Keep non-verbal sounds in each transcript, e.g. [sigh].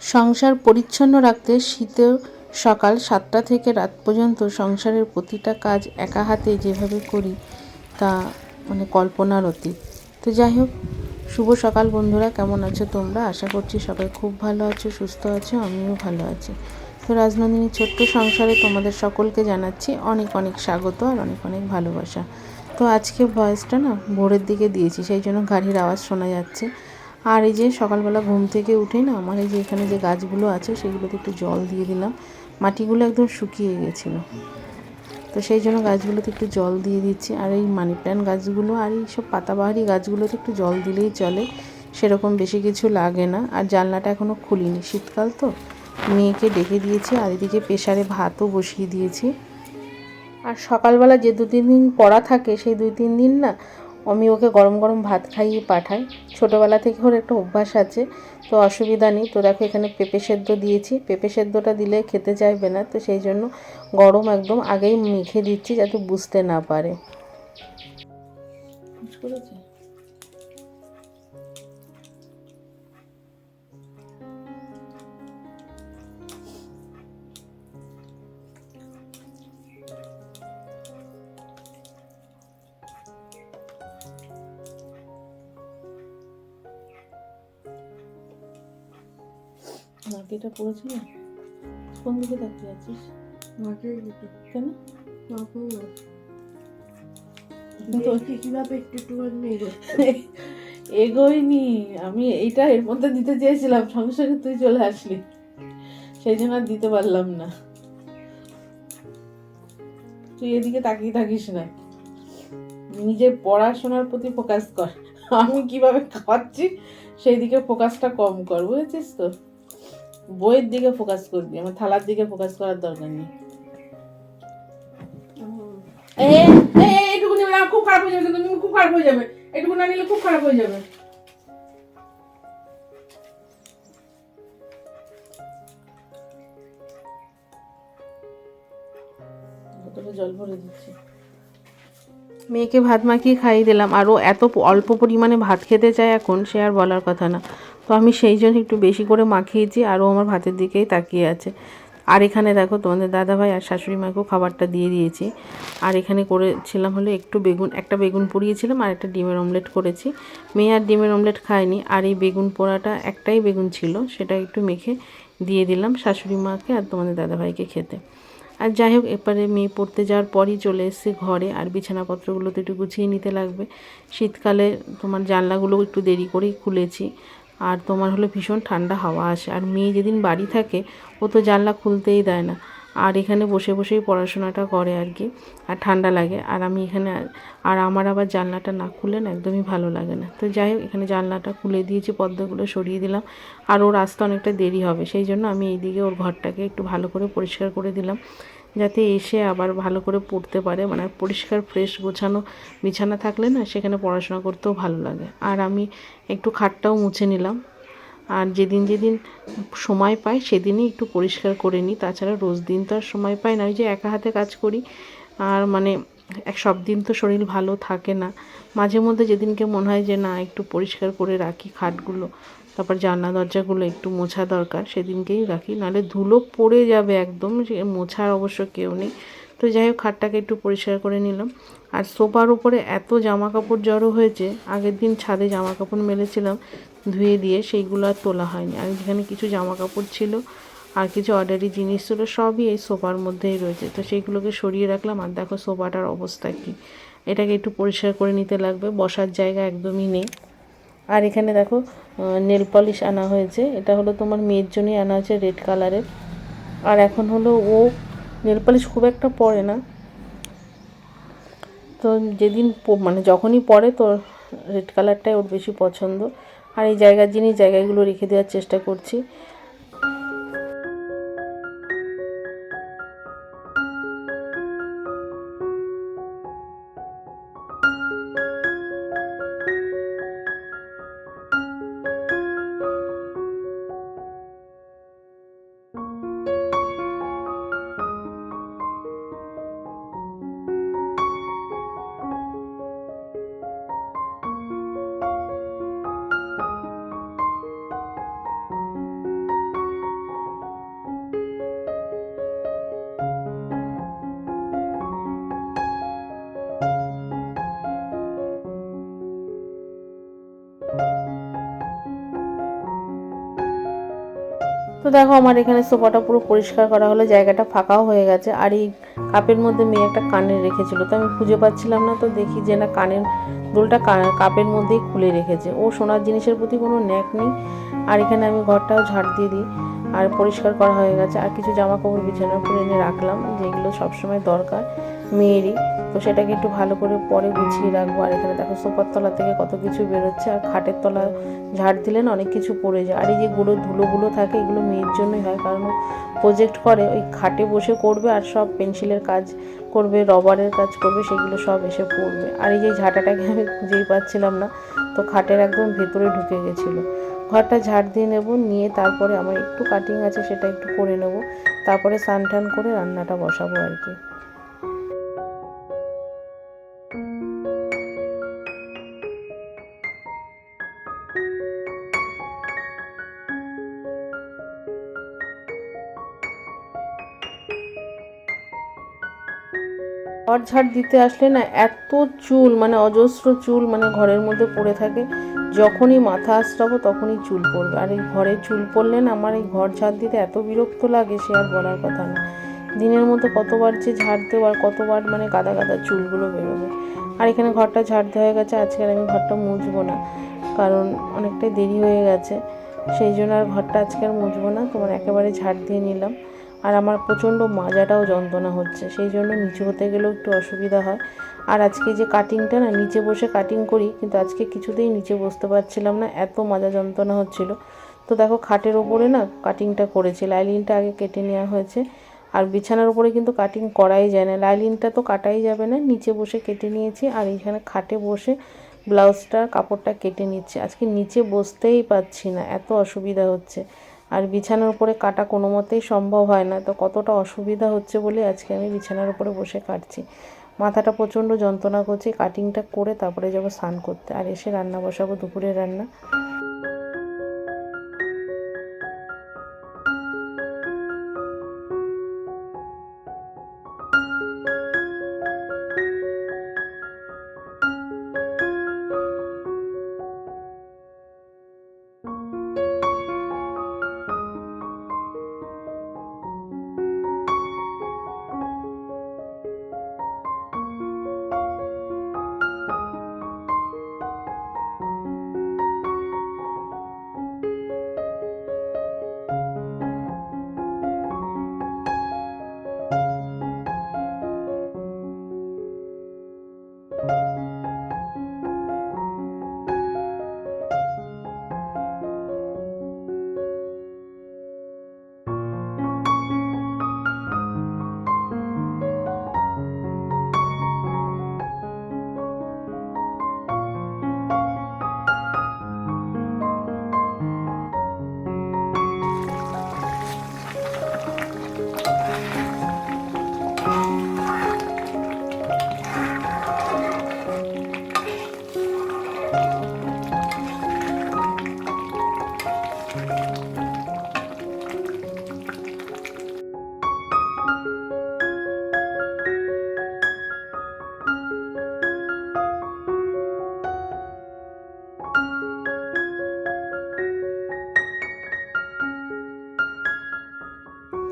সংসার পরিচ্ছন্ন রাখতে শীতের সকাল সাতটা থেকে রাত পর্যন্ত সংসারের প্রতিটা কাজ একা হাতে যেভাবে করি তা মানে কল্পনার অতীত। তো যাই হোক, শুভ সকাল বন্ধুরা, কেমন আছো তোমরা? আশা করছি সবাই খুব ভালো আছো, সুস্থ আছো, আমিও ভালো আছি। তো রাজনন্দিনীর ছোট্ট সংসারে তোমাদের সকলকে জানাচ্ছি অনেক অনেক স্বাগত আর অনেক অনেক ভালোবাসা। তো আজকে ভয়েসটা না ভোরের দিকে দিয়েছি, সেই জন্য গাড়ির আওয়াজ শোনা যাচ্ছে। আর এই যে সকালবেলা ঘুম থেকে উঠে না আমার এই যে এখানে যে গাছগুলো আছে সেগুলোতে একটু জল দিয়ে দিলাম। মাটিগুলো একদম শুকিয়ে গেছিল। তো সেই জন্য গাছগুলোতে একটু জল দিয়ে দিচ্ছি। আর এই মানি প্ল্যান্ট গাছগুলো আর এই সব পাতাবাহারি গাছগুলোতে একটু জল দিলেই চলে। সেরকম বেশি কিছু লাগে না। আর জানলাটা এখনও খুলিনি। শীতকাল তো। মেয়েকে ডেকে দিয়েছি আর এদিকে প্রেশারে ভাতও বসিয়ে দিয়েছি। আর সকালবেলা যে দু তিন দিন পড়া থাকে, সেই দুই তিন দিন না আমি ওকে গরম গরম ভাত খাইয়ে পাঠাই। ছোটোবেলা থেকে ওর একটা অভ্যাস আছে, তো অসুবিধা নেই। তো দেখো এখানে পেঁপে সেদ্ধ দিয়েছি। পেঁপে সেদ্ধটা দিলে খেতে চাইবে না, তো সেই জন্য গরম একদম আগেই মেখে দিচ্ছি যাতে বুঝতে না পারে। নাকিটা পড়েছে না কোন দিকে তাকিয়ে আছিস? দিতে কেন? [laughs] এগোয়নি। আমি এইটা এর মধ্যে দিতে চেয়েছিলাম সঙ্গে সঙ্গে তুই চলে আসলি। সেই জন্য আর দিতে পারলাম না। তুই এদিকে তাকিয়ে থাকিস না। নিজের পড়াশোনার প্রতি ফোকাস কর। আমি কীভাবে খাওয়াচ্ছি সেই দিকে ফোকাসটা কম কর বুঝেছিস তো? বইয়ের দিকে ফোকাস করবি, আমার থালার দিকে ফোকাস করার দরকার নেই। মেয়েকে ভাত মাখিয়ে খাইয়ে দিলাম আর এত অল্প পরিমাণে ভাত খেতে চায় এখন, সে আর বলার কথা না। তো আমি সেই জন্য একটু বেশি করে মাখিয়েছি, আর ও আমার ভাতের দিকেই তাকিয়ে আছে। আর এখানে দেখো তোমাদের দাদাভাই আর শাশুড়ি মাকেও খাবারটা দিয়ে দিয়েছি। আর এখানে করেছিলাম হলো একটু বেগুন, একটা বেগুন পুড়িয়েছিলাম আর একটা ডিমের অমলেট করেছি। মেয়ে আর ডিমের অমলেট খায়নি, আর এই বেগুন পোড়াটা একটাই বেগুন ছিল, সেটা একটু মেখে দিয়ে দিলাম শাশুড়ি মাকে আর তোমাদের দাদাভাইকে খেতে। আর যাই হোক এবারে মেয়ে পড়তে যাওয়ার পরই চলে এসেছি ঘরে, আর বিছানাপত্রগুলো তো একটু গুছিয়ে নিতে লাগবে। শীতকালে তোমার জানলাগুলো একটু দেরি করেই খুলেছি। আর তোমার হলো ভীষণ ঠান্ডা হাওয়া আসে। আর মেয়ে যেদিন বাড়ি থাকে, ও তো জানলা খুলতেই দেয় না। আর এখানে বসে বসেই পড়াশোনাটা করে আর কি, আর ঠান্ডা লাগে। আর আমি এখানে আর আমার আবার জানলাটা না খুলে না একদমই ভালো লাগে না। তো যাই হোক, এখানে জানলাটা খুলে দিয়েছি, পর্দাগুলো সরিয়ে দিলাম। আর ওর আসতে অনেকটা দেরি হবে, সেই জন্য আমি এইদিকে ওর ঘরটাকে একটু ভালো করে পরিষ্কার করে দিলাম। যাতে এসে আবার ভালো করে পড়তে পারে। মানে পরিষ্কার ফ্রেশ গোছানো বিছানা থাকলে না সেখানে পড়াশোনা করতেও ভালো লাগে। আর আমি একটু খাটটাও মুছে নিলাম। আর যেদিন যেদিন সময় পাই সেদিনই একটু পরিষ্কার করে নিই। তাছাড়া রোজ দিন তো আর সময় পাই না। ওই যে একা হাতে কাজ করি, আর মানে এক সব দিন তো শরীর ভালো থাকে না। মাঝে মধ্যে যেদিনকে মনে হয় যে না, একটু পরিষ্কার করে রাখি খাটগুলো। তারপর জানলা দরজাগুলো একটু মোছা দরকার, সেদিনকেই রাখি। নাহলে ধুলো পড়ে যাবে একদম মোছার অবশ্য কেউ নেই। তো যাই হোক, খাটটাকে একটু পরিষ্কার করে নিলাম। আর সোফার উপরে এত জামা কাপড় জড়ো হয়েছে, আগের দিন ছাদে জামা কাপড় মেলেছিলাম ধুয়ে দিয়ে, সেইগুলো আর তোলা হয়নি। আর যেখানে কিছু জামা কাপড় ছিল আর কিছু অর্ডারি জিনিস ছিল, সবই এই সোফার মধ্যেই রয়েছে। তো সেইগুলোকে সরিয়ে রাখলাম। আর দেখো সোফাটার অবস্থা কী। এটাকে একটু পরিষ্কার করে নিতে লাগবে, বসার জায়গা একদমই নেই। আর এখানে দেখো নেল পলিশ আনা হয়েছে। এটা হলো তোমার মেয়ের জন্যই আনা হয়েছে রেড কালারের। আর এখন হলো ও নেল পলিশ খুব একটা পরে না। তো যেদিন মানে যখনই পরে তো রেড কালারটাই ওর বেশি পছন্দ। আর এই জায়গার জিনিস জায়গাগুলো রেখে দেওয়ার চেষ্টা করছি। তো দেখো আমার এখানে সোফাটা পুরো পরিষ্কার করা হলো, জায়গাটা ফাঁকাও হয়ে গেছে। আর এই কাপের মধ্যে মেয়ে একটা কানের রেখেছিল, তো আমি খুঁজে পাচ্ছিলাম না, তো দেখি যে না কানের দোলটা কাপের মধ্যেই খুলে রেখেছে। ও সোনার জিনিসের প্রতি কোনো ন্যাক নেই। আর এখানে আমি ঘরটাও ঝাড় দিয়ে দিই। আর পরিষ্কার করা হয়ে গেছে। আর কিছু জামা কাপড় বিছানার উপরে এনে রাখলাম, যেগুলো সবসময় দরকার। মেয়েরই। তো সেটাকে একটু ভালো করে পরে গুছিয়ে রাখব। আর এখানে দেখো সোফার তলা থেকে কত কিছু বেরোচ্ছে। আর খাটের তলা ঝাড় দিলে না অনেক কিছু পড়ে যায়। আর এই যে গুঁড়ো ধুলোগুলো থাকে, এগুলো মেয়ের জন্যই হয়। কারণ প্রজেক্ট করে, ওই খাটে বসে করবে আর সব পেন্সিলের কাজ করবে, রবারের কাজ করবে, সেগুলো সব এসে পড়বে। আর এই যে ঝাঁটাটাকে আমি খুঁজেই পাচ্ছিলাম না, তো খাটের একদম ভেতরে ঢুকে গেছিল। ঘরটা ঝাড় দিয়ে নেব, নিয়ে তারপরে আমার একটু কাটিং আছে, সেটা একটু করে নেব। তারপরে স্নান টান করে রান্নাটা বসাবো আর কি। ঘর ঝাড় দিতে আসলে না এত চুল মানে অজস্র চুল মানে ঘরের মধ্যে পড়ে থাকে। যখনই মাথা আশ্রাবো তখনই চুল পড়বে। আর এই ঘরে চুল পড়লে না আমার এই ঘর ঝাড় দিতে এত বিরক্ত লাগে সে আর বলার কথা না। দিনের মধ্যে কতবার যে ঝাড় দেবো আর কতবার মানে গাদা গাদা চুলগুলো বেরোবে। আর এখানে ঘরটা ঝাড় দেওয়া হয়ে গেছে, আজকে আমি ঘরটা মুছবো না। কারণ অনেকটাই দেরি হয়ে গেছে। সেই জন্য আর ঘরটা আজকে আর মুছবো না, তোমার একেবারে ঝাড় দিয়ে নিলাম। আর আমার প্রচণ্ড মাজাটাও যন্ত্রণা হচ্ছে। সেই জন্য নিচু হতে গেলেও একটু অসুবিধা হয়। আর আজকে যে কাটিংটা না, নিচে বসে কাটিং করি, কিন্তু আজকে কিছুতেই নিচে বসতে পারছিলাম না, এত মাজা যন্ত্রণা হচ্ছিল। তো দেখো খাটের ওপরে না কাটিংটা করেছি, লাইলিনটা আগে কেটে নেওয়া হয়েছে। আর বিছানার উপরে কিন্তু কাটিং করাই যায় না। লাইলিনটা তো কাটাই যাবে না, নিচে বসে কেটে নিয়েছি আর এইখানে খাটে বসে ব্লাউজটার কাপড়টা কেটে নিচ্ছে। আজকে নিচে বসতেই পাচ্ছি না, এত অসুবিধা হচ্ছে। আর বিছানার উপরে কাটা কোনো মতেই সম্ভব হয় না। তো কতটা অসুবিধা হচ্ছে বলে আজকে আমি বিছানার উপরে বসে কাটছি। মাথাটা প্রচণ্ড যন্ত্রণা করছে কাটিংটা করে তারপরে যাব স্নান করতে। আর এসে রান্না বসাবো দুপুরের রান্না।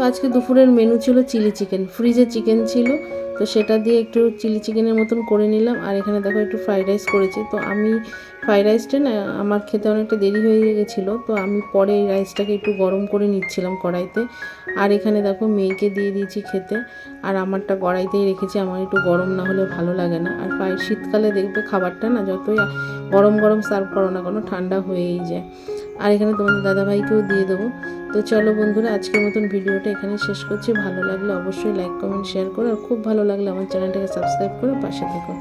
তো আজকে দুপুরের মেনু ছিল চিলি চিকেন ফ্রিজে চিকেন ছিল, তো সেটা দিয়ে একটু চিলি চিকেনের মতন করে নিলাম। আর এখানে দেখো একটু ফ্রাইড রাইস করেছি। তো আমি ফ্রাইড রাইসটা না, আমার খেতে অনেকটা দেরি হয়ে গেছিল, তো আমি পরে এই রাইসটাকে একটু গরম করে নিচ্ছিলাম কড়াইতে। আর এখানে দেখো মেয়েকে দিয়ে দিয়েছি খেতে, আর আমারটা কড়াইতেই রেখেছি, আমার একটু গরম না হলে ভালো লাগে না। আর শীতকালে দেখবে খাবারটা না যতই গরম গরম সার্ভ করো না কোনো, ঠান্ডা হয়েই যায়। আর এখানে তোমাদের দাদাভাইকেও দিয়ে দেবো। তো চলো বন্ধুরা, আজকের মতন ভিডিওটা এখানে শেষ করছি। ভালো লাগলে অবশ্যই লাইক কমেন্ট শেয়ার করো। আর খুব ভালো লাগলে আমার চ্যানেলটাকে সাবস্ক্রাইব করে, পাশে থেকো।